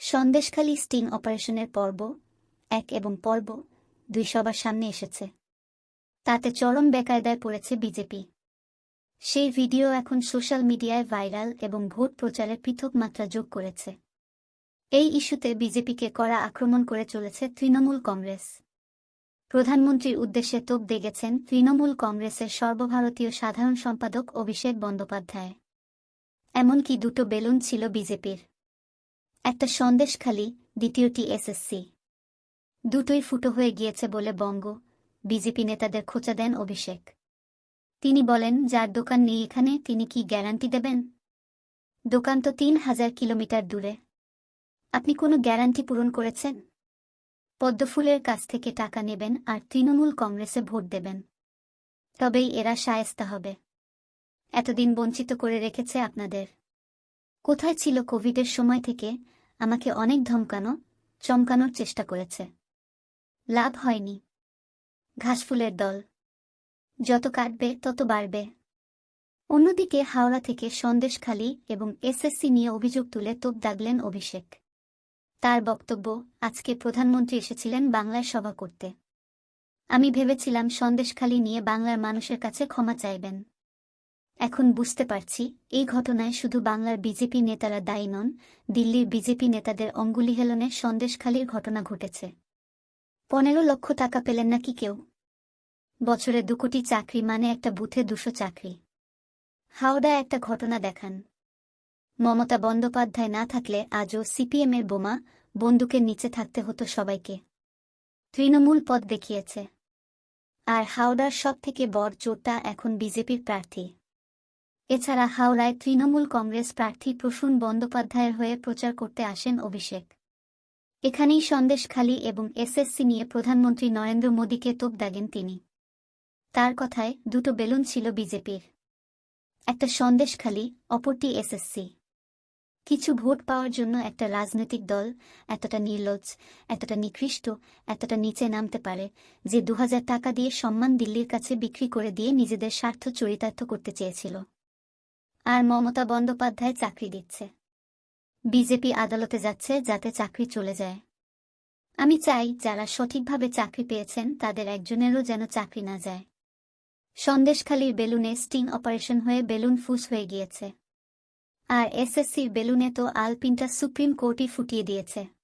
Sandeshkhali sting অপারেশনের পর্ব এক এবং পর্ব দুই সবার সামনে এসেছে। তাতে চরম বেকায়দায় পড়েছে বিজেপি। সেই ভিডিও এখন সোশ্যাল মিডিয়ায় ভাইরাল এবং ভোট প্রচারে পৃথক মাত্রা যোগ করেছে। এই ইস্যুতে বিজেপিকে কড়া আক্রমণ করে চলেছে তৃণমূল কংগ্রেস। প্রধানমন্ত্রীর উদ্দেশ্যে তোপ দেগেছেন তৃণমূল কংগ্রেসের সর্বভারতীয় সাধারণ সম্পাদক অভিষেক বন্দ্যোপাধ্যায়। এমনকি দুটো বেলুন ছিল বিজেপির। একটা সন্দেশখালি দ্বিতীয়টি এসএসসি। দুটোই ফুটো হয়ে গিয়েছে বলে বঙ্গ, বিজেপি নেতাদের খোঁচা দেন অভিষেক। তিনি বলেন, যার দোকান নেই এখানে, তিনি কি গ্যারান্টি দেবেন? দোকান তো তিন হাজার কিলোমিটার দূরে। আপনি কোনো গ্যারান্টি পূরণ করেছেন? পদ্মফুলের কাছ থেকে টাকা নেবেন আর তৃণমূল কংগ্রেসে ভোট দেবেন। তবেই এরা সায়স্তা হবে। এতদিন বঞ্চিত করে রেখেছে আপনাদের। কোথায় ছিল কোভিডের সময় থেকে আমাকে অনেক ধমকানো, চমকানোর চেষ্টা করেছে। লাভ হয়নি। ঘাসফুলের দল। যত কাটবে, তত বাড়বে। অন্যদিকে হাওড়া থেকে সন্দেশখালী এবং এসএসসি নিয়ে অভিযোগ তুলে তোপ দাগলেন অভিষেক। তার বক্তব্য, আজকে প্রধানমন্ত্রী এসেছিলেন বাংলায় সভা করতে। আমি ভেবেছিলাম সন্দেশখালী নিয়ে বাংলার মানুষের কাছে ক্ষমা চাইবেন। এখন বুঝতে পারছি, এই ঘটনায় শুধু বাংলার বিজেপি নেতারা দায়ী নন, দিল্লির বিজেপি নেতাদের অঙ্গুলি হেলনে সন্দেশখালীর ঘটনা ঘটেছে। পনেরো লক্ষ টাকা পেলেন নাকি কেউ? বছরে দু কোটি চাকরি মানে একটা বুথে দুশো চাকরি। হাওড়ায় একটা ঘটনা দেখান। মমতা বন্দ্যোপাধ্যায় না থাকলে আজও সিপিএমের বোমা, বন্দুকের নিচে থাকতে হতো সবাইকে। তৃণমূল পদ দেখিয়েছে। আর হাওড়ার সব থেকে বড় চোরটা এখন বিজেপির প্রার্থী। এছাড়া হাওড়ায় তৃণমূল কংগ্রেস প্রার্থী প্রসূন বন্দ্যোপাধ্যায়ের হয়ে প্রচার করতে আসেন অভিষেক। এখানেই সন্দেশখালী এবং এসএসসি নিয়ে প্রধানমন্ত্রী নরেন্দ্র মোদীকে তোপ দাগেন তিনি। তার কথায় দুটো বেলুন ছিল বিজেপির। একটা সন্দেশখালী অপরটি এসএসসি। কিছু ভোট পাওয়ার জন্য একটা রাজনৈতিক দল এতটা নির্লজ্জ, এতটা নিকৃষ্ট, এতটা নিচে নামতে পারে যে দু হাজার টাকা দিয়ে সম্মান দিল্লির কাছে বিক্রি করে দিয়ে নিজেদের স্বার্থ চরিতার্থ করতে চেয়েছিল। আর মমতা বন্দ্যোপাধ্যায় চাকরি দিচ্ছে। বিজেপি আদালতে যাচ্ছে যাতে চাকরি চলে যায়। আমি চাই যারা সঠিকভাবে চাকরি পেয়েছেন তাদের একজনেরও যেন চাকরি না যায়। সন্দেশখালীর বেলুনে স্টিং অপারেশন হয়ে বেলুন ফুস হয়ে গিয়েছে। আর এসএসসির বেলুনে তো আলপিনটা সুপ্রিম কোর্টই ফুটিয়ে দিয়েছে।